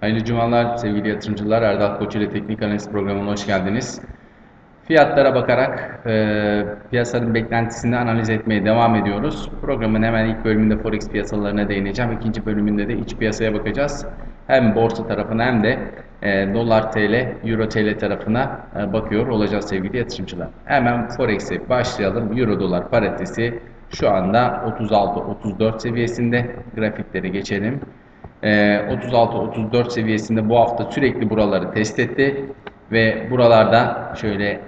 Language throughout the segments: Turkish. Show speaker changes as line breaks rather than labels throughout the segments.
Hayırlı cumalar sevgili yatırımcılar. Erdal Koç ile Teknik Analiz programına hoş geldiniz. Fiyatlara bakarak e, piyasanın beklentisini analiz etmeye devam ediyoruz. Programın hemen ilk bölümünde Forex piyasalarına değineceğim. İkinci bölümünde de iç piyasaya bakacağız. Hem borsa tarafına hem de e, dolar TL, euro TL tarafına e, bakıyor olacağız sevgili yatırımcılar. Hemen Forex'e başlayalım. Euro dolar paritesi şu anda 36-34 seviyesinde. Grafiklere geçelim. 36-34 ee, seviyesinde bu hafta sürekli buraları test etti. Ve buralarda şöyle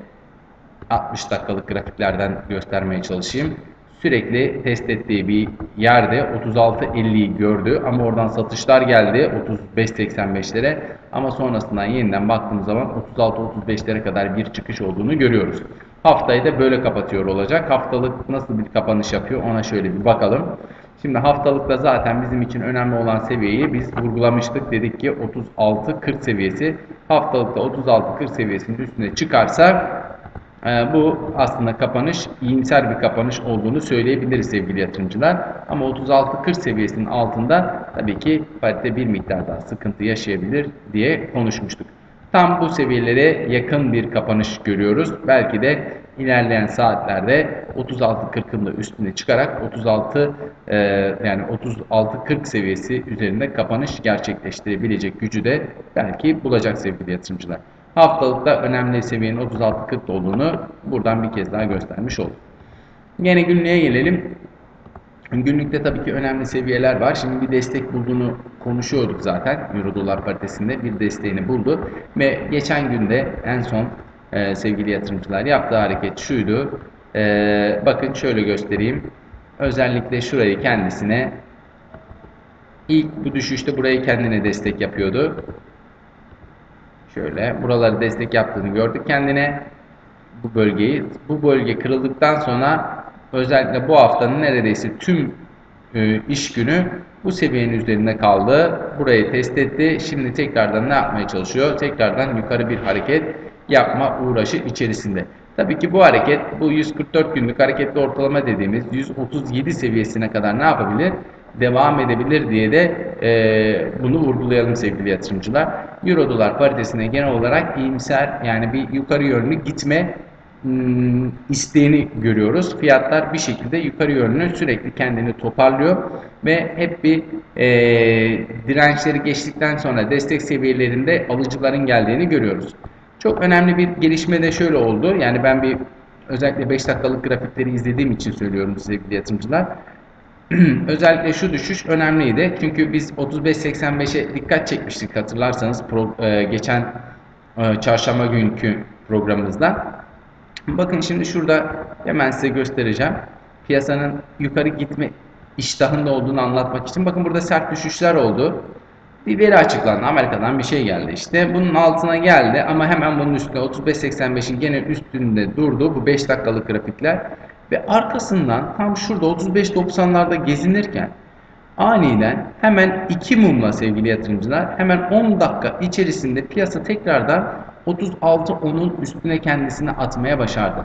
60 dakikalık grafiklerden göstermeye çalışayım. Sürekli test ettiği bir yerde 36.50'yi gördü ama oradan satışlar geldi 35.85'lere ama sonrasından yeniden baktığımız zaman 36-35'lere kadar bir çıkış olduğunu görüyoruz. Haftayı da böyle kapatıyor olacak. Haftalık nasıl bir kapanış yapıyor ona şöyle bir bakalım. Şimdi haftalıkta zaten bizim için önemli olan seviyeyi biz vurgulamıştık. Dedik ki 36-40 seviyesi. Haftalıkta 36-40 seviyesinin üstüne çıkarsa e, bu aslında kapanış iyimser bir kapanış olduğunu söyleyebiliriz sevgili yatırımcılar. Ama 36-40 seviyesinin altında tabii ki parite bir miktar daha sıkıntı yaşayabilir diye konuşmuştuk. Tam bu seviyelere yakın bir kapanış görüyoruz. Belki de ilerleyen saatlerde 36-40'ın da üstüne çıkarak 36 e, yani 36-40 seviyesi üzerinde kapanış gerçekleştirebilecek gücü de belki bulacak sevgili yatırımcılar. Haftalıkta önemli seviyenin 36-40 olduğunu buradan bir kez daha göstermiş olduk. Yine günlüğe gelelim. Günlükte tabii ki önemli seviyeler var. Şimdi bir destek bulduğunu konuşuyorduk zaten. Euro dolar paritesinde bir desteğini buldu. Ve geçen günde en son e, sevgili yatırımcılar yaptığı hareket şuydu. E, bakın şöyle göstereyim. Özellikle şurayı kendisine ilk bu düşüşte burayı kendine destek yapıyordu. Şöyle buraları destek yaptığını gördük kendine. Bu bölgeyi. Bu bölge kırıldıktan sonra özellikle bu haftanın neredeyse tüm e, iş günü bu seviyenin üzerinde kaldı. Burayı test etti. Şimdi tekrardan ne yapmaya çalışıyor? Tekrardan yukarı bir hareket yapma uğraşı içerisinde. Tabii ki bu hareket bu 144 günlük hareketli ortalama dediğimiz 137 seviyesine kadar ne yapabilir? Devam edebilir diye de e, bunu vurgulayalım sevgili yatırımcılar. Euro dolar paritesine genel olarak iyimser yani bir yukarı yönlü gitme Hmm, isteğini görüyoruz. Fiyatlar bir şekilde yukarı yönlü sürekli kendini toparlıyor ve hep bir e, dirençleri geçtikten sonra destek seviyelerinde alıcıların geldiğini görüyoruz. Çok önemli bir gelişme de şöyle oldu. Yani ben bir özellikle 5 dakikalık grafikleri izlediğim için söylüyorum sevgili yatırımcılar. özellikle şu düşüş önemliydi. Çünkü biz 35.85'e dikkat çekmiştik hatırlarsanız pro, e, geçen e, çarşamba günkü programımızda. Bakın şimdi şurada hemen size göstereceğim. Piyasanın yukarı gitme iştahında olduğunu anlatmak için. Bakın burada sert düşüşler oldu. Bir veri açıklandı. Amerika'dan bir şey geldi işte. Bunun altına geldi ama hemen bunun üstünde 35.85'in gene üstünde durdu. Bu 5 dakikalık grafikler. Ve arkasından tam şurada 35.90'larda gezinirken aniden hemen iki mumla sevgili yatırımcılar hemen 10 dakika içerisinde piyasa tekrardan 36-10'un üstüne kendisini atmaya başardı.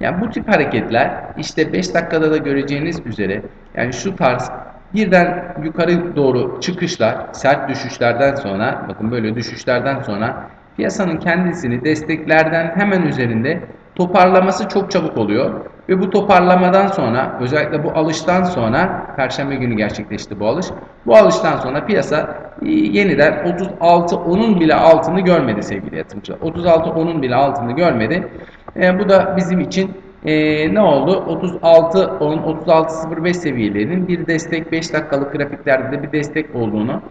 Yani bu tip hareketler işte 5 dakikada da göreceğiniz üzere yani şu tarz birden yukarı doğru çıkışlar, sert düşüşlerden sonra bakın böyle düşüşlerden sonra piyasanın kendisini desteklerden hemen üzerinde toparlaması çok çabuk oluyor. Ve bu toparlamadan sonra özellikle bu alıştan sonra Perşembe günü gerçekleşti bu alış. Bu alıştan sonra piyasa e, yeniden 36 onun bile altını görmedi sevgili yatırımcılar. 36 onun bile altını görmedi. E, bu da bizim için e, ne oldu? 36 10 36 05 seviyelerinin bir destek 5 dakikalık grafiklerde de bir destek olduğunu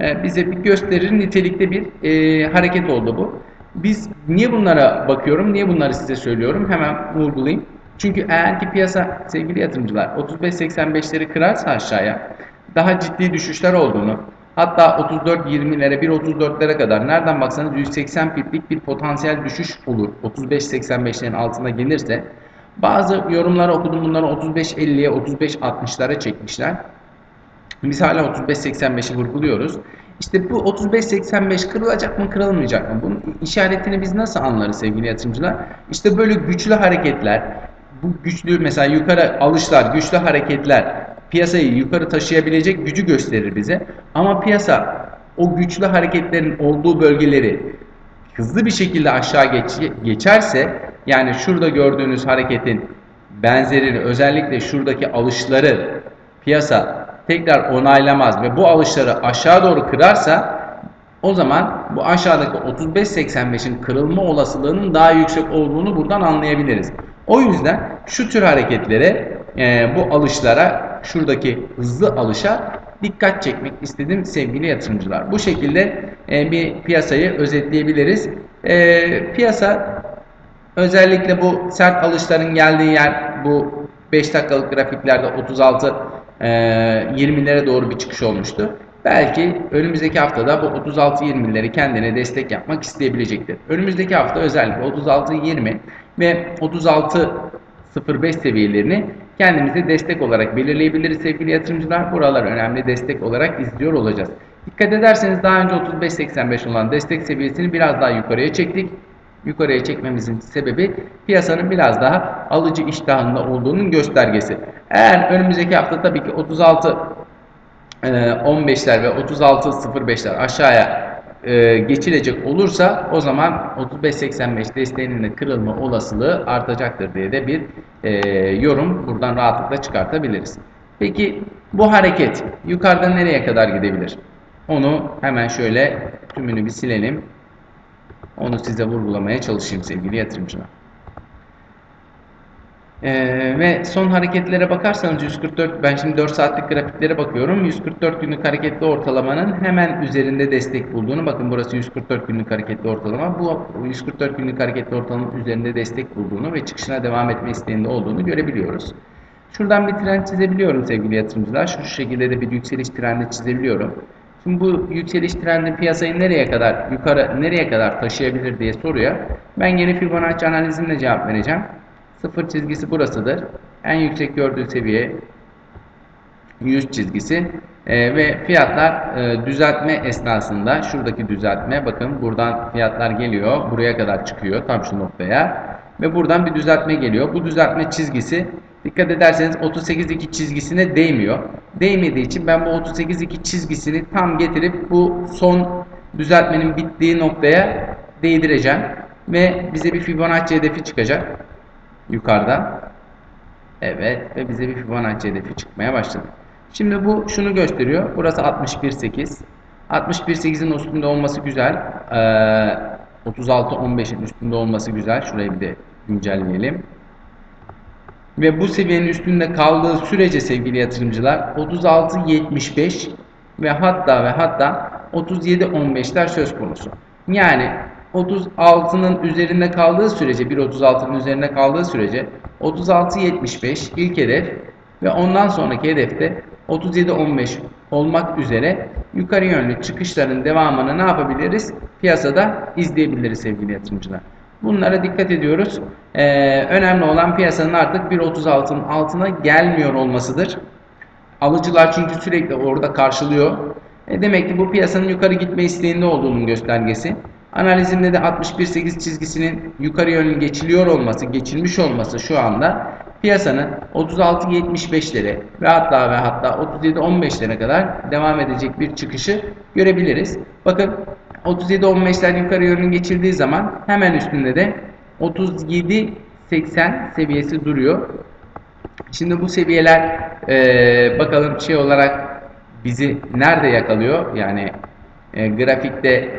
e, bize bir gösterir nitelikte bir e, hareket oldu bu. Biz niye bunlara bakıyorum? Niye bunları size söylüyorum? Hemen vurgulayayım. Çünkü eğer ki piyasa sevgili yatırımcılar 35-85'leri kırarsa aşağıya daha ciddi düşüşler olduğunu hatta 34-20'lere 1.34'lere kadar nereden baksanız 180 piplik bir potansiyel düşüş olur. 35-85'lerin altına gelirse bazı yorumları okudum bunları 35-50'ye 35-60'lara çekmişler. Biz hala 35-85'i vurguluyoruz. İşte bu 35-85 kırılacak mı kırılmayacak mı? Bunun işaretini biz nasıl anlarız sevgili yatırımcılar? İşte böyle güçlü hareketler, bu güçlü mesela yukarı alışlar, güçlü hareketler piyasayı yukarı taşıyabilecek gücü gösterir bize. Ama piyasa o güçlü hareketlerin olduğu bölgeleri hızlı bir şekilde aşağı geç, geçerse yani şurada gördüğünüz hareketin benzerini özellikle şuradaki alışları piyasa tekrar onaylamaz ve bu alışları aşağı doğru kırarsa o zaman bu aşağıdaki 35.85'in kırılma olasılığının daha yüksek olduğunu buradan anlayabiliriz. O yüzden şu tür hareketlere e, bu alışlara şuradaki hızlı alışa dikkat çekmek istedim sevgili yatırımcılar. Bu şekilde e, bir piyasayı özetleyebiliriz. E, piyasa özellikle bu sert alışların geldiği yer bu 5 dakikalık grafiklerde 36 e, 20'lere doğru bir çıkış olmuştu. Belki önümüzdeki haftada bu 36-20'leri kendine destek yapmak isteyebilecektir. Önümüzdeki hafta özellikle 36-20 ve 36-05 seviyelerini kendimize destek olarak belirleyebiliriz sevgili yatırımcılar. Buralar önemli destek olarak izliyor olacağız. Dikkat ederseniz daha önce 35.85 olan destek seviyesini biraz daha yukarıya çektik. Yukarıya çekmemizin sebebi piyasanın biraz daha alıcı iştahında olduğunun göstergesi. Eğer önümüzdeki hafta tabii ki 36 15'ler ve 36.05'ler aşağıya e, geçilecek olursa o zaman 35.85 desteğinin de kırılma olasılığı artacaktır diye de bir e, yorum buradan rahatlıkla çıkartabiliriz. Peki bu hareket yukarıda nereye kadar gidebilir? Onu hemen şöyle tümünü bir silelim. Onu size vurgulamaya çalışayım sevgili yatırımcılar. Ee, ve son hareketlere bakarsanız 144 ben şimdi 4 saatlik grafiklere bakıyorum. 144 günlük hareketli ortalamanın hemen üzerinde destek bulduğunu bakın burası 144 günlük hareketli ortalama. Bu 144 günlük hareketli ortalamanın üzerinde destek bulduğunu ve çıkışına devam etme isteğinde olduğunu görebiliyoruz. Şuradan bir trend çizebiliyorum sevgili yatırımcılar. Şu şekilde de bir yükseliş trendi çizebiliyorum. Şimdi bu yükseliş trendi piyasayı nereye kadar yukarı nereye kadar taşıyabilir diye soruyor. Ben yeni Fibonacci analizimle cevap vereceğim. Sıfır çizgisi burasıdır. En yüksek gördüğü seviye 100 çizgisi e, ve fiyatlar e, düzeltme esnasında şuradaki düzeltme bakın buradan fiyatlar geliyor buraya kadar çıkıyor tam şu noktaya ve buradan bir düzeltme geliyor. Bu düzeltme çizgisi dikkat ederseniz 38.2 çizgisine değmiyor. Değmediği için ben bu 38.2 çizgisini tam getirip bu son düzeltmenin bittiği noktaya değdireceğim ve bize bir Fibonacci hedefi çıkacak yukarıda. Evet ve bize bir Fibonacci hedefi çıkmaya başladı. Şimdi bu şunu gösteriyor. Burası 61.8. 61.8'in üstünde olması güzel. Ee, 36.15'in üstünde olması güzel. Şurayı bir de güncelleyelim. Ve bu seviyenin üstünde kaldığı sürece sevgili yatırımcılar 36.75 ve hatta ve hatta 37.15'ler söz konusu. Yani 36'nın üzerinde kaldığı sürece 1.36'nın üzerinde kaldığı sürece 36.75 ilk hedef ve ondan sonraki hedefte 37.15 olmak üzere yukarı yönlü çıkışların devamını ne yapabiliriz? Piyasada izleyebiliriz sevgili yatırımcılar. Bunlara dikkat ediyoruz. Ee, önemli olan piyasanın artık 1.36'nın altına gelmiyor olmasıdır. Alıcılar çünkü sürekli orada karşılıyor. E demek ki bu piyasanın yukarı gitme isteğinde olduğunun göstergesi. Analizimde de 61.8 çizgisinin yukarı yönlü geçiliyor olması, geçilmiş olması şu anda piyasanın 36.75'lere ve hatta ve hatta 37.15'lere kadar devam edecek bir çıkışı görebiliriz. Bakın 37.15'ler yukarı yönlü geçildiği zaman hemen üstünde de 37.80 seviyesi duruyor. Şimdi bu seviyeler e, bakalım şey olarak bizi nerede yakalıyor? Yani e, grafikte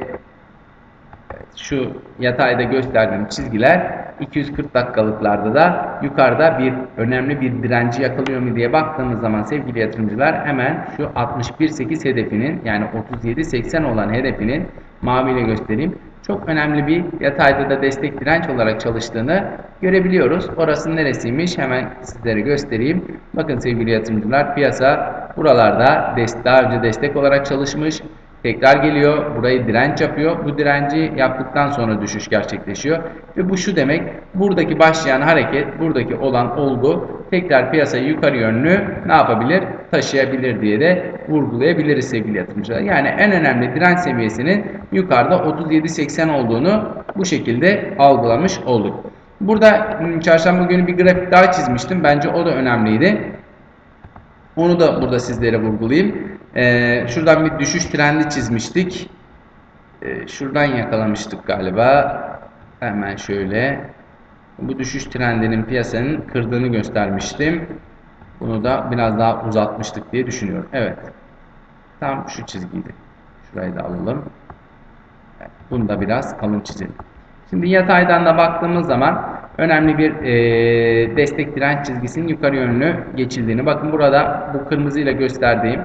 şu yatayda gösterdiğim çizgiler 240 dakikalıklarda da yukarıda bir önemli bir direnci yakalıyor mu diye baktığımız zaman sevgili yatırımcılar hemen şu 61.8 hedefinin yani 37.80 olan hedefinin maviyle göstereyim. Çok önemli bir yatayda da destek direnç olarak çalıştığını görebiliyoruz. Orası neresiymiş? Hemen sizlere göstereyim. Bakın sevgili yatırımcılar piyasa buralarda daha önce destek olarak çalışmış. Tekrar geliyor. Burayı direnç yapıyor. Bu direnci yaptıktan sonra düşüş gerçekleşiyor. Ve bu şu demek. Buradaki başlayan hareket, buradaki olan olgu tekrar piyasayı yukarı yönlü ne yapabilir? Taşıyabilir diye de vurgulayabiliriz sevgili yatırımcılar. Yani en önemli direnç seviyesinin yukarıda 37.80 olduğunu bu şekilde algılamış olduk. Burada çarşamba günü bir grafik daha çizmiştim. Bence o da önemliydi. Onu da burada sizlere vurgulayayım. Ee, şuradan bir düşüş trendi çizmiştik. Ee, şuradan yakalamıştık galiba. Hemen şöyle. Bu düşüş trendinin piyasanın kırdığını göstermiştim. Bunu da biraz daha uzatmıştık diye düşünüyorum. Evet. Tam şu çizgiydi. Şurayı da alalım. Bunu da biraz kalın çizelim. Şimdi yataydan da baktığımız zaman önemli bir e, destek direnç çizgisinin yukarı yönlü geçildiğini. Bakın burada bu kırmızıyla gösterdiğim,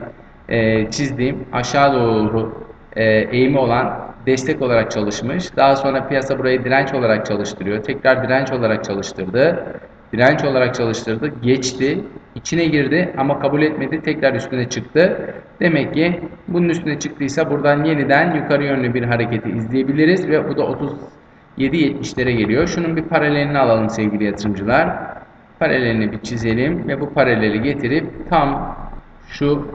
e, çizdiğim aşağı doğru e, eğimi olan destek olarak çalışmış. Daha sonra piyasa burayı direnç olarak çalıştırıyor. Tekrar direnç olarak çalıştırdı. Direnç olarak çalıştırdı. Geçti. içine girdi ama kabul etmedi. Tekrar üstüne çıktı. Demek ki bunun üstüne çıktıysa buradan yeniden yukarı yönlü bir hareketi izleyebiliriz ve bu da 37-70'lere geliyor. Şunun bir paralelini alalım sevgili yatırımcılar. Paralelini bir çizelim ve bu paraleli getirip tam şu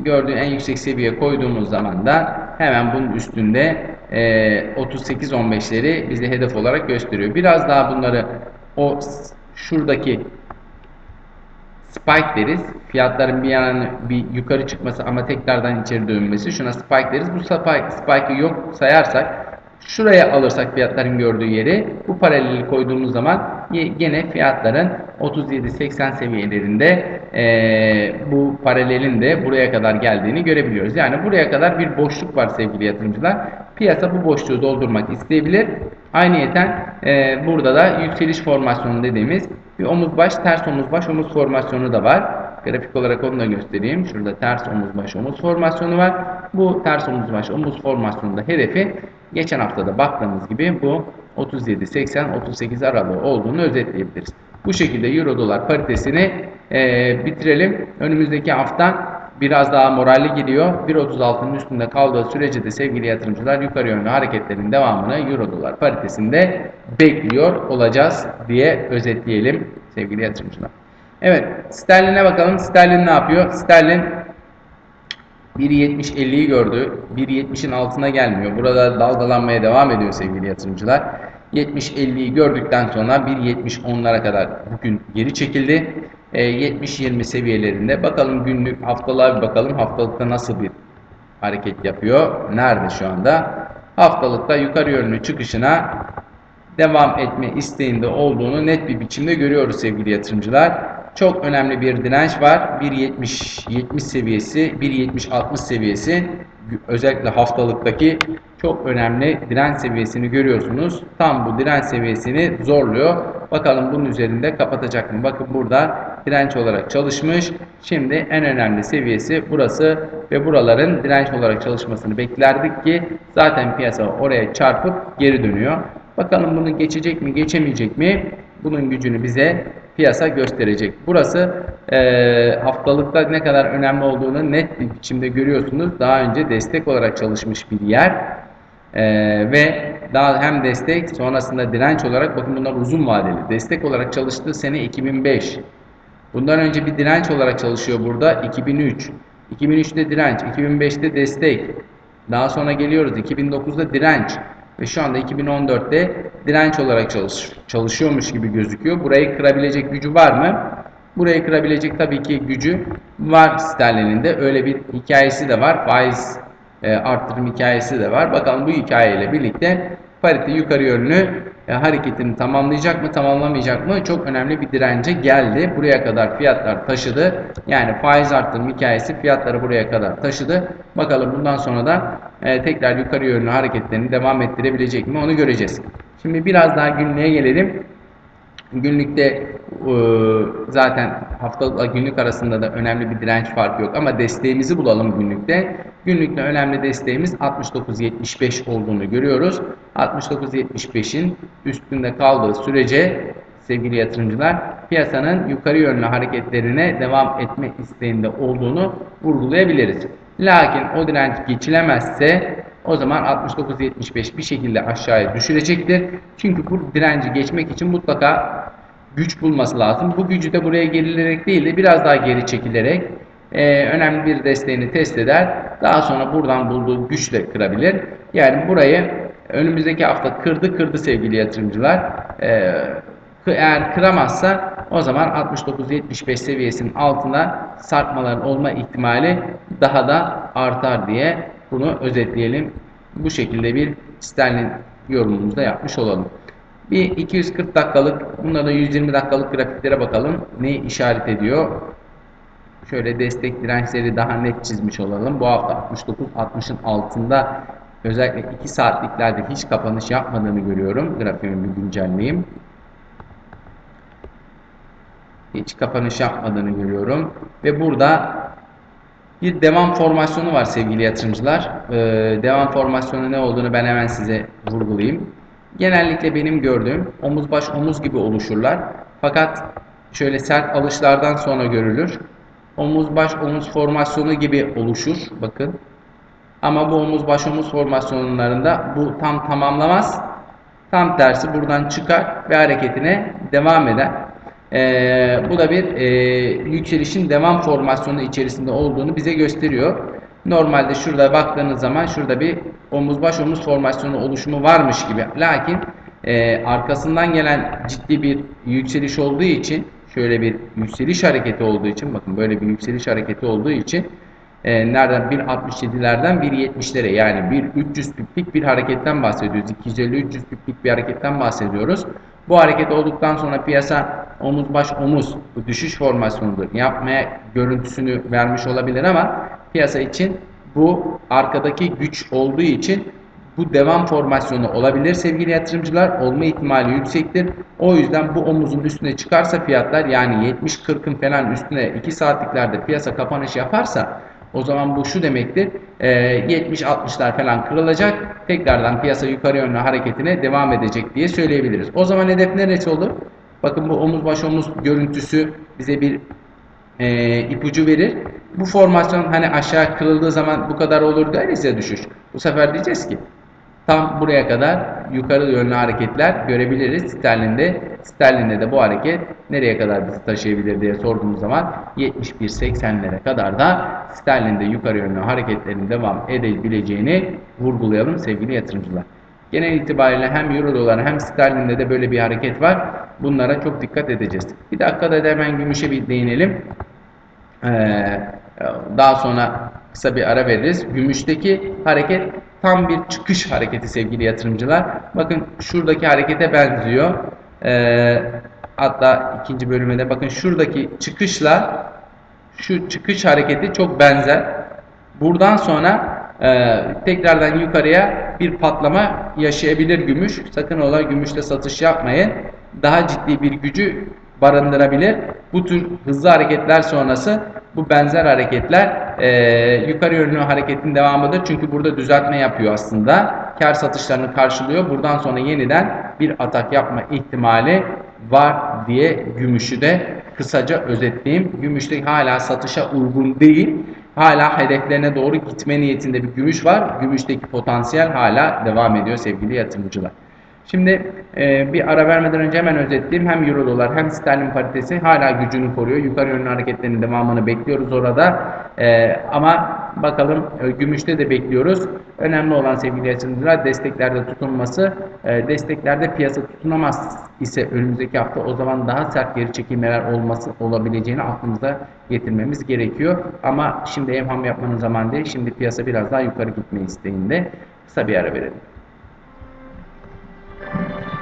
gördüğün en yüksek seviyeye koyduğumuz zaman da hemen bunun üstünde e, 38-15'leri bize hedef olarak gösteriyor. Biraz daha bunları o şuradaki spike deriz. Fiyatların bir yana bir yukarı çıkması ama tekrardan içeri dönmesi. Şuna spike deriz. Bu spike, spike'ı yok sayarsak şuraya alırsak fiyatların gördüğü yeri bu paraleli koyduğumuz zaman yine fiyatların 37-80 seviyelerinde e, bu paralelin de buraya kadar geldiğini görebiliyoruz. Yani buraya kadar bir boşluk var sevgili yatırımcılar. Piyasa bu boşluğu doldurmak isteyebilir. Aynıyeten e, burada da yükseliş formasyonu dediğimiz bir omuz baş, ters omuz baş, omuz formasyonu da var. Grafik olarak onu da göstereyim. Şurada ters omuz baş, omuz formasyonu var. Bu ters omuz baş, omuz formasyonunda hedefi geçen haftada baktığımız gibi bu 37-80-38 aralığı olduğunu özetleyebiliriz. Bu şekilde Euro dolar paritesini e, bitirelim. Önümüzdeki hafta biraz daha moralli gidiyor. 1.36'nın üstünde kaldığı sürece de sevgili yatırımcılar yukarı yönlü hareketlerin devamını Euro dolar paritesinde bekliyor olacağız diye özetleyelim sevgili yatırımcılar. Evet sterline bakalım. Sterlin ne yapıyor? Sterlin 1.70-50'yi gördü. 1.70'in altına gelmiyor. Burada dalgalanmaya devam ediyor sevgili yatırımcılar. 70-50'yi gördükten sonra 1.70-10'lara kadar bugün geri çekildi. E, 70-20 seviyelerinde. Bakalım günlük haftalığa bakalım. Haftalıkta nasıl bir hareket yapıyor? Nerede şu anda? Haftalıkta yukarı yönlü çıkışına devam etme isteğinde olduğunu net bir biçimde görüyoruz sevgili yatırımcılar çok önemli bir direnç var. 1.70-70 seviyesi, 1.70-60 seviyesi özellikle haftalıktaki çok önemli direnç seviyesini görüyorsunuz. Tam bu direnç seviyesini zorluyor. Bakalım bunun üzerinde kapatacak mı? Bakın burada direnç olarak çalışmış. Şimdi en önemli seviyesi burası ve buraların direnç olarak çalışmasını beklerdik ki zaten piyasa oraya çarpıp geri dönüyor. Bakalım bunu geçecek mi geçemeyecek mi? Bunun gücünü bize piyasa gösterecek. Burası e, haftalıkta ne kadar önemli olduğunu net bir biçimde görüyorsunuz. Daha önce destek olarak çalışmış bir yer e, ve daha hem destek sonrasında direnç olarak bakın bunlar uzun vadeli. Destek olarak çalıştığı sene 2005. Bundan önce bir direnç olarak çalışıyor burada 2003. 2003'te direnç, 2005'te destek. Daha sonra geliyoruz 2009'da direnç ve şu anda 2014'te direnç olarak çalış, çalışıyormuş gibi gözüküyor. Burayı kırabilecek gücü var mı? Burayı kırabilecek tabii ki gücü var sterlinin de. Öyle bir hikayesi de var. Faiz e, arttırım hikayesi de var. Bakalım bu hikayeyle birlikte parite yukarı yönlü e, hareketini tamamlayacak mı tamamlamayacak mı çok önemli bir dirence geldi. Buraya kadar fiyatlar taşıdı. Yani faiz arttırım hikayesi fiyatları buraya kadar taşıdı. Bakalım bundan sonra da e, tekrar yukarı yönlü hareketlerini devam ettirebilecek mi onu göreceğiz. Şimdi biraz daha günlüğe gelelim. Günlükte e, zaten haftalıkla günlük arasında da önemli bir direnç farkı yok ama desteğimizi bulalım günlükte. Günlükte önemli desteğimiz 69.75 olduğunu görüyoruz. 69.75'in üstünde kaldığı sürece sevgili yatırımcılar piyasanın yukarı yönlü hareketlerine devam etme isteğinde olduğunu vurgulayabiliriz. Lakin o direnç geçilemezse o zaman 69.75 bir şekilde aşağıya düşürecektir. Çünkü bu direnci geçmek için mutlaka güç bulması lazım. Bu gücü de buraya gerilerek değil de biraz daha geri çekilerek e, önemli bir desteğini test eder. Daha sonra buradan bulduğu güçle kırabilir. Yani burayı önümüzdeki hafta kırdı kırdı sevgili yatırımcılar. E, eğer kıramazsa o zaman 69-75 seviyesinin altında sarkmaların olma ihtimali daha da artar diye bunu özetleyelim. Bu şekilde bir sterlin yorumumuzu da yapmış olalım. Bir 240 dakikalık, bunda da 120 dakikalık grafiklere bakalım. Ne işaret ediyor? Şöyle destek dirençleri daha net çizmiş olalım. Bu hafta 69-60'ın altında özellikle 2 saatliklerde hiç kapanış yapmadığını görüyorum. Grafiğimi güncelleyeyim. Hiç kapanış yapmadığını görüyorum. Ve burada bir devam formasyonu var sevgili yatırımcılar. Ee, devam formasyonu ne olduğunu ben hemen size vurgulayayım. Genellikle benim gördüğüm omuz baş omuz gibi oluşurlar. Fakat şöyle sert alışlardan sonra görülür. Omuz baş omuz formasyonu gibi oluşur. Bakın. Ama bu omuz baş omuz formasyonlarında bu tam tamamlamaz. Tam tersi buradan çıkar ve hareketine devam eder. Ee, bu da bir e, yükselişin devam formasyonu içerisinde olduğunu bize gösteriyor. Normalde şurada baktığınız zaman şurada bir omuz baş omuz formasyonu oluşumu varmış gibi. Lakin e, arkasından gelen ciddi bir yükseliş olduğu için şöyle bir yükseliş hareketi olduğu için bakın böyle bir yükseliş hareketi olduğu için e, nereden 1.67'lerden 1.70'lere yani 1.300 piplik bir hareketten bahsediyoruz. 250-300 piplik bir hareketten bahsediyoruz. Bu hareket olduktan sonra piyasa omuz baş omuz bu düşüş formasyonudur yapmaya görüntüsünü vermiş olabilir ama piyasa için bu arkadaki güç olduğu için bu devam formasyonu olabilir sevgili yatırımcılar. Olma ihtimali yüksektir. O yüzden bu omuzun üstüne çıkarsa fiyatlar yani 70-40'ın falan üstüne 2 saatliklerde piyasa kapanış yaparsa o zaman bu şu demektir. E, 70-60'lar falan kırılacak. Tekrardan piyasa yukarı yönlü hareketine devam edecek diye söyleyebiliriz. O zaman hedef neresi olur? Bakın bu omuz baş omuz görüntüsü bize bir e, ipucu verir. Bu formasyon hani aşağı kırıldığı zaman bu kadar olur deriz ya düşüş. Bu sefer diyeceğiz ki tam buraya kadar yukarı yönlü hareketler görebiliriz sterlinde. Sterlinde de bu hareket nereye kadar bizi taşıyabilir diye sorduğumuz zaman 71-80'lere kadar da sterlinde yukarı yönlü hareketlerin devam edebileceğini vurgulayalım sevgili yatırımcılar. Genel itibariyle hem euro dolar hem sterlinde de böyle bir hareket var. Bunlara çok dikkat edeceğiz. Bir dakikada da hemen gümüşe bir değinelim. Ee, daha sonra kısa bir ara veririz. Gümüşteki hareket tam bir çıkış hareketi sevgili yatırımcılar. Bakın şuradaki harekete benziyor. Ee, hatta ikinci bölümde bakın şuradaki çıkışla şu çıkış hareketi çok benzer. Buradan sonra e, tekrardan yukarıya bir patlama yaşayabilir gümüş. Sakın ola gümüşte satış yapmayın. Daha ciddi bir gücü barındırabilir. Bu tür hızlı hareketler sonrası bu benzer hareketler e, yukarı yönlü hareketin devamıdır. Çünkü burada düzeltme yapıyor aslında. Kar satışlarını karşılıyor. Buradan sonra yeniden bir atak yapma ihtimali var diye gümüşü de kısaca özetleyeyim. Gümüşte hala satışa uygun değil. Hala hedeflerine doğru gitme niyetinde bir gümüş var. Gümüşteki potansiyel hala devam ediyor sevgili yatırımcılar. Şimdi e, bir ara vermeden önce hemen özetleyeyim. Hem euro dolar hem sterlin paritesi hala gücünü koruyor. Yukarı yönlü hareketlerin devamını bekliyoruz orada. E, ama bakalım e, gümüşte de bekliyoruz. Önemli olan sevgili yatırımcılar desteklerde tutunması. E, desteklerde piyasa tutunamaz ise önümüzdeki hafta o zaman daha sert geri çekilmeler olması olabileceğini aklımıza getirmemiz gerekiyor. Ama şimdi evham yapmanın zamanı değil. Şimdi piyasa biraz daha yukarı gitme isteğinde. Kısa bir ara verelim. Thank you.